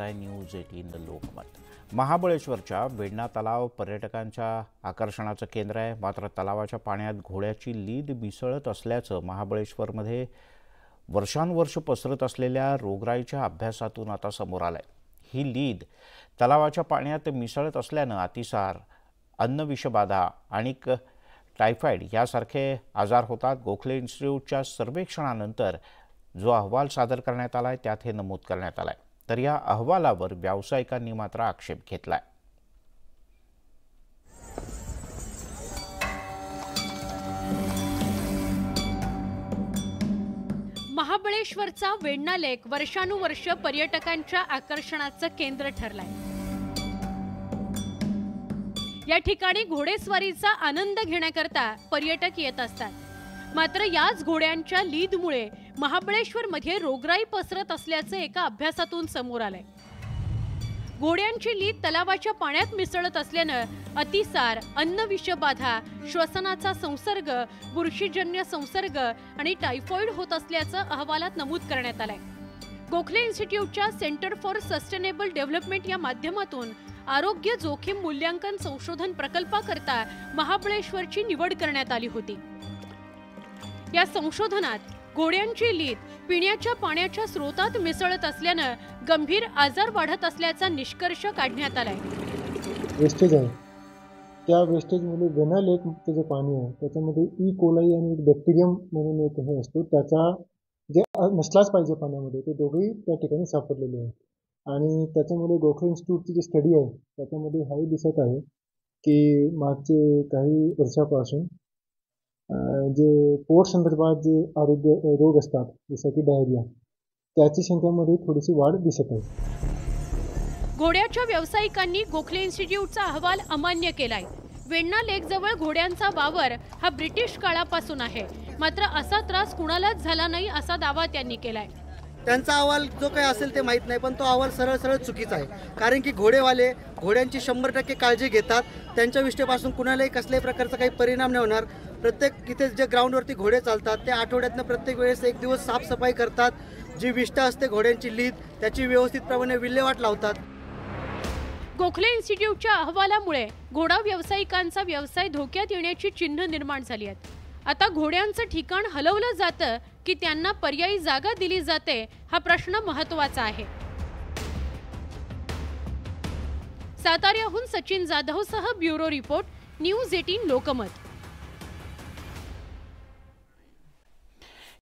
आहे news eighteen the Lokmat. महाबळेश्वरच्या वेण्णा तलाव पर्यटकांच्या आकर्षणाचं केंद्र आहे. मात्र तलावाच्या पाण्यात घोड्याची लीद मिसळत असल्याचं महाबळेश्वरमध्ये वर्षानुवर्ष पसरत असलेल्या रोगराईच्या अभ्यासातून आता समोर आलं आहे ही लीद तलावाच्या पाण्यात मिसळत असल्यानं अतिसार अन्नविषबाधा आणि क टायफॉईड यासारखे आजार होतात. गोखले इन्स्टिट्यूटच्या सर्वेक्षणानंतर जो अहवाल सादर करण्यात आला आहे त्यात हे नमूद करण्यात आलं आहे तर या अहवालावर व्यावसायिकांनी मात्र आक्षेप घेतलाय. महाबळेश्वरचा वेण्णा लेक वर्षानुवर्ष पर्यटकांच्या आकर्षणाचं केंद्र ठरलाय. या ठिकाणी घोडेस्वारीचा आनंद घेण्याकरता पर्यटक येत असतात. मात्र याच घोड्यांच्या लीदमुळे महाबळेश्वर मध्ये रोगराई पसरत असल्याचं एका अभ्यासातून समोर आलंय. घोड्यांची लीद तलावाच्या पाण्यात मिसळत असल्यानं अतिसार अन्न विषबाधा श्वसनाचा संसर्ग बुरशीजन्य संसर्ग आणि टायफॉइड होत असल्याचं अहवालात नमूद करण्यात आलंय. गोखले इन्स्टिट्यूटच्या सेंटर फॉर सस्टेनेबल डेव्हलपमेंट या माध्यमातून आरोग्य जोखीम मूल्यांकन संशोधन प्रकल्पाकरता महाबळेश्वरची निवड करण्यात आली होती. या संशोधनात घोड्यांची लीत पिण्याच्या पाण्याच्या स्रोतात मिसळत असल्यानं गंभीर आजार वाढत असल्याचा निष्कर्ष काढण्यात आलाय. वेस्टेज आहे. त्या वेस्टेजमध्ये वेना एक जे पाणी आहे त्याच्यामध्ये e. ई कोलाई आणि एक बॅक्टेरियम म्हणून एक हे असतो त्याचा जे नसलाच पाहिजे पाण्यामध्ये ते दोघेही त्या ठिकाणी सापडलेले आहेत. आणि त्याच्यामुळे गोखले इन्स्टिट्यूटची जी स्टडी आहे त्याच्यामध्ये हाही दिसत आहे की मागचे काही वर्षापासून जे पोट संदर्भात जे आरोग्य रोग असतात जसं की डायरिया त्याची संख्यामध्ये थोडीशी वाढ दिसत आहे. घोड्याच्या व्यावसायिकांनी गोखले इन्स्टिट्यूटचा अहवाल अमान्य केलाय. वेण्णा लेक जवळ घोड्यांचा वावर हा ब्रिटिश काळापासून आहे. मात्र असा त्रास कुणालाच झाला नाही असा दावा त्यांनी केलाय. त्यांचा अहवाल जो काही असेल ते माहीत नाही पण तो अहवाल सरळ सरळ चुकीचा आहे. कारण की घोडेवाले घोड्यांची शंभर टक्के काळजी घेतात. त्यांच्या विष्ठेपासून कुणालाही कसल्याही प्रकारचा काही परिणाम नाही होणार. प्रत्येक इथे जे ग्राउंडवरती घोडे चालतात ते आठवड्यातनं प्रत्येक वेळेस एक दिवस साफसफाई करतात. जी विष्ठा असते घोड्यांची लीद त्याची व्यवस्थितप्रमाणे विल्हेवाट लावतात. गोखले इन्स्टिट्यूटच्या अहवालामुळे घोडा व्यावसायिकांचा व्यवसाय धोक्यात येण्याची चिन्ह निर्माण झाली आहेत. आता घोड्यांचं ठिकाण हलवलं जातं की त्यांना पर्यायी जागा दिली जाते हा प्रश्न महत्त्वाचा आहे. साताऱ्याहून Sachin जाधवसह bureau report news eighteen Lokmat.